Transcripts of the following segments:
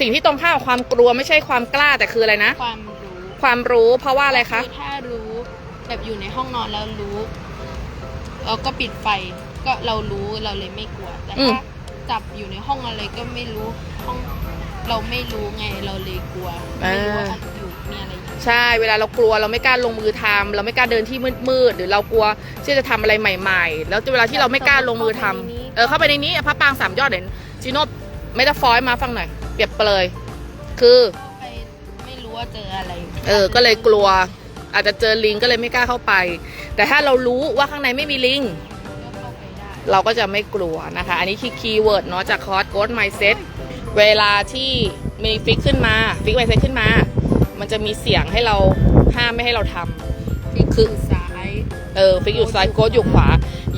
สิ่งที่ตรงข้ามกับความกลัวไม่ใช่ความกล้าแต่คืออะไรนะ ความรู้ความรู้เพราะว่าอะไรคะคือถ้ารู้แบบอยู่ในห้องนอนแล้วรู้เราก็ปิดไฟก็เรารู้เราเลยไม่กลัวแต่อืมถ้าจับอยู่ในห้องอะไรก็ไม่รู้ห้องเราไม่รู้ไงเราเลยกลัวไม่รู้ว่าอยู่มีอะไรอยู่ใช่เวลาเรากลัวเราไม่กล้าลงมือทำเราไม่กล้าเดินที่มืดๆหรือเรากลัวที่จะทำอะไรใหม่ ๆ แล้วเวลาที่เราไม่กล้าลงมือทำเออเข้าไปในนี้อะพระปรางสามยอดเด่นจีโน่ไม่ได้ฟอยมาฟังหน่อย เปรียบเปรยคือไปไม่รู้ว่าเจออะไรเออ ก็เลยกลัว อาจจะเจอลิงก็เลยไม่กล้าเข้าไป แต่ถ้าเรารู้ว่าข้างในไม่มีลิง ก็เข้าไปได้เราก็จะไม่กลัวนะคะ อันนี้คือคีย์เวิร์ดเนาะจากคอร์ส Ghost Mindset เวลาที่มีฟิกขึ้นมาฟิก Mindset ขึ้นมา มันจะมีเสียงให้เราห้ามไม่ให้เราทำฟิกคือ ซ้าย เออฟิกอยู่ซ้ายโกดอยู่ขวา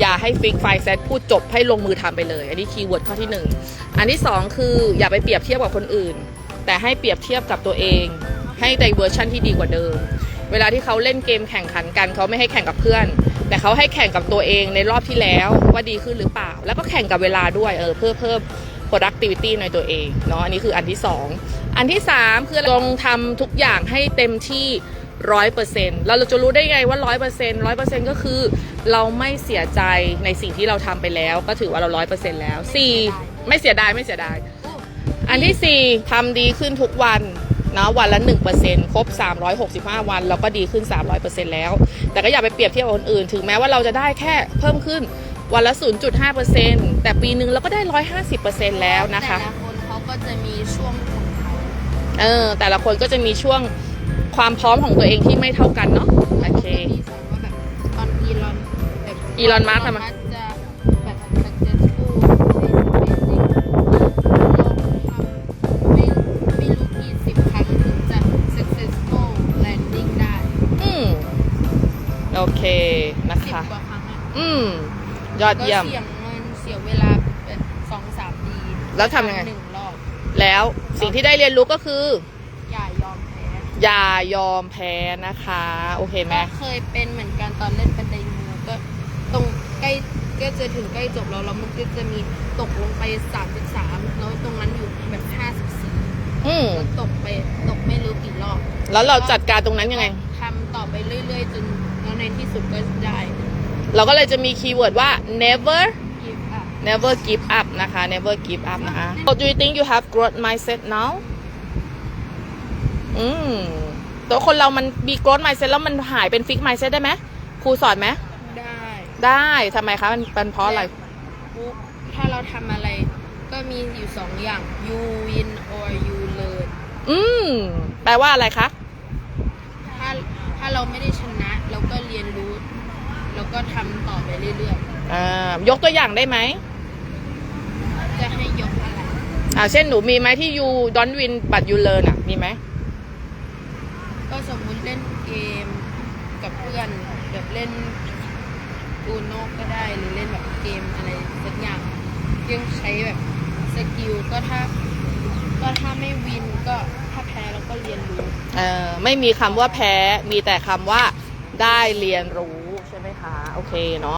อย่าให้ฟิกไฟเซตพูดจบให้ลงมือทำไปเลย อันนี้คีย์เวิร์ดข้อที่หนึ่งอันที่สองคืออย่าไปเปรียบเทียบกับคนอื่น แต่ให้เปรียบเทียบกับตัวเอง ให้ในเวอร์ชั่นที่ดีกว่าเดิม เวลาที่เขาเล่นเกมแข่งขันกันเขาไม่ให้แข่งกับเพื่อน แต่เขาให้แข่งกับตัวเองในรอบที่แล้วว่าดีขึ้นหรือเปล่า แล้วก็แข่งกับเวลาด้วยเออเพื่อเพิ่ม productivity ในตัวเองเนาะอันนี้คืออันที่สองอันที่สามคือลองทำทุกอย่างให้เต็มที่ ร้อยเปอร์เซ็นต์เราจะรู้ได้ไงว่าร้อยเปอร์เซ็นต์ร้อยเปอร์เซ็นต์ก็คือ เราไม่เสียใจในสิ่งที่เราทำไปแล้ว ก็ถือว่าเราร้อยเปอร์เซ็นต์แล้วสี่ไม่เสียดายไม่เสียดาย อันที่4ทำดีขึ้นทุกวันนะวันละ1%ครบ 365 วันเราก็ดีขึ้น 300%แล้ว แต่ก็อย่าไปเปรียบเทียบกับคนอื่น ถึงแม้ว่าเราจะได้แค่เพิ่มขึ้นวันละ 0.5%แต่ปีหนึ่งเราก็ได้ 150%แล้วนะคะ แต่ละคนเขาก็จะมีช่วงของเขาเออแต่ละคนก็จะมีช่วง ความพร้อมของตัวเองที่ไม่เท่ากันเนาะโอเค มีสอนว่าแบบตอนอีลอนแบบอีลอนมัสก์ทำไมจะแบบ successful amazing ลองทำไม่ไม่รู้กี่สิบครั้งถึงจะ successful landing ได้อืมโอเคนะสิบคะ กว่าครั้งอะอืม ยอดก็เยี่ยม เสี่ยงเงินเสียเวลาแบบสองสามปีแล้วทำยังไง หนึ่งรอบแล้วสิ่งที่ได้เรียนรู้ก็คือ อย่ายอมแพ้ อย่ายอมแพ้นะคะ โอเคไหมก็เคยเป็นเหมือนกันตอนเล่นบันไดงูก็ตรงใกล้ก็จะถึงใกล้จบแล้วแล้วมันก็จะมีตกลงไป 33 แล้วตรงนั้นอยู่แบบ 54อืมก็ตกไปตกไม่รู้กี่รอบ แล้วเราจัดการตรงนั้นยังไงทำต่อไปเรื่อยๆ จนแล้วในที่สุดก็ได้ เราก็เลยจะมีคีย์เวิร์ดว่า never give up never give up นะคะ never give up นะคะ so do you think you have growth mindset now อืมตัวคนเรามันมี growth mindset แล้วมันหายเป็น fix mindset ได้ไหมครูสอนไหมได้ได้ทำไมคะมันเป็นเพราะอะไรปุ๊บถ้าเราทำอะไร ก็มีอยู่สองอย่าง you win or you learn อืมแปลว่าอะไรคะถ้าถ้าเราไม่ได้ชนะเราก็เรียนรู้ แล้วก็ทำต่อไปเรื่อยอ่ายกตัวอย่างได้ไหมๆจะให้ยกอะไรอ่าเช่นหนูมีไหมที่ you don't win but you learn อะมีไหม ก็สมมุติเล่นเกมกับเพื่อนแบบเล่นอูโนก็ได้หรือเล่นแบบเกมอะไรสักอย่างที่ต้องใช้แบบสกิลก็ถ้าก็ถ้าไม่วินก็ถ้าแพ้เราก็เรียนรู้เออไม่มีคำว่าแพ้มีแต่คำว่าได้เรียนรู้ใช่ไหมคะ โอเคเนาะ